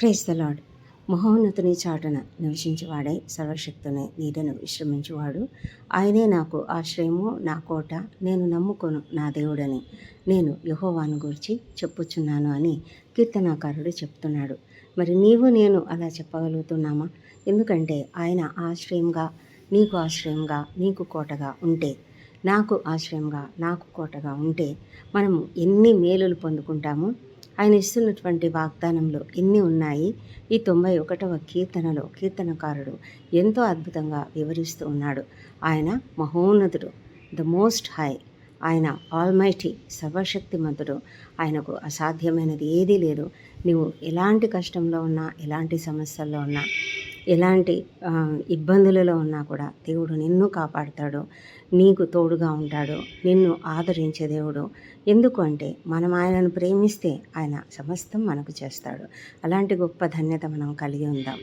Praise the Lord మహోన్నతుని చాటున నివసించేవాడై సర్వశక్తుని నీడను విశ్రమించువాడు. ఆయనే నాకు ఆశ్రయము నా కోట నేను నమ్ముకొను నా దేవుడని నేను యహోవాను గురించి చెప్పుచున్నాను అని కీర్తనాకారుడు చెప్తున్నాడు. మరి నీవు నేను అలా చెప్పగలుగుతున్నామా? ఎందుకంటే ఆయన ఆశ్రయంగా నీకు ఆశ్రయంగా నీకు కోటగా ఉంటే నాకు ఆశ్రయంగా నాకు కోటగా ఉంటే మనము ఎన్ని మేలులు పొందుకుంటామో? ఆయన ఇస్తున్నటువంటి వాగ్దానంలో ఎన్ని ఉన్నాయి? ఈ తొంభై ఒకటవ కీర్తనలో కీర్తనకారుడు ఎంతో అద్భుతంగా వివరిస్తూ ఉన్నాడు. ఆయన మహోన్నతుడు ద మోస్ట్ హై ఆయన ఆల్మైటీ సర్వశక్తిమంతుడు. ఆయనకు అసాధ్యమైనది ఏదీ లేదు. నువ్వు ఎలాంటి కష్టంలో ఉన్నా ఎలాంటి సమస్యల్లో ఉన్నా ఎలాంటి ఇబ్బందులలో ఉన్నా కూడా దేవుడు నిన్ను కాపాడుతాడు. నీకు తోడుగా ఉంటాడు. నిన్ను ఆదరించే దేవుడు. ఎందుకు అంటే మనం ఆయనను ప్రేమిస్తే ఆయన సమస్తం మనకు చేస్తాడు. అలాంటి గొప్ప ధన్యత మనం కలిగి ఉందాం.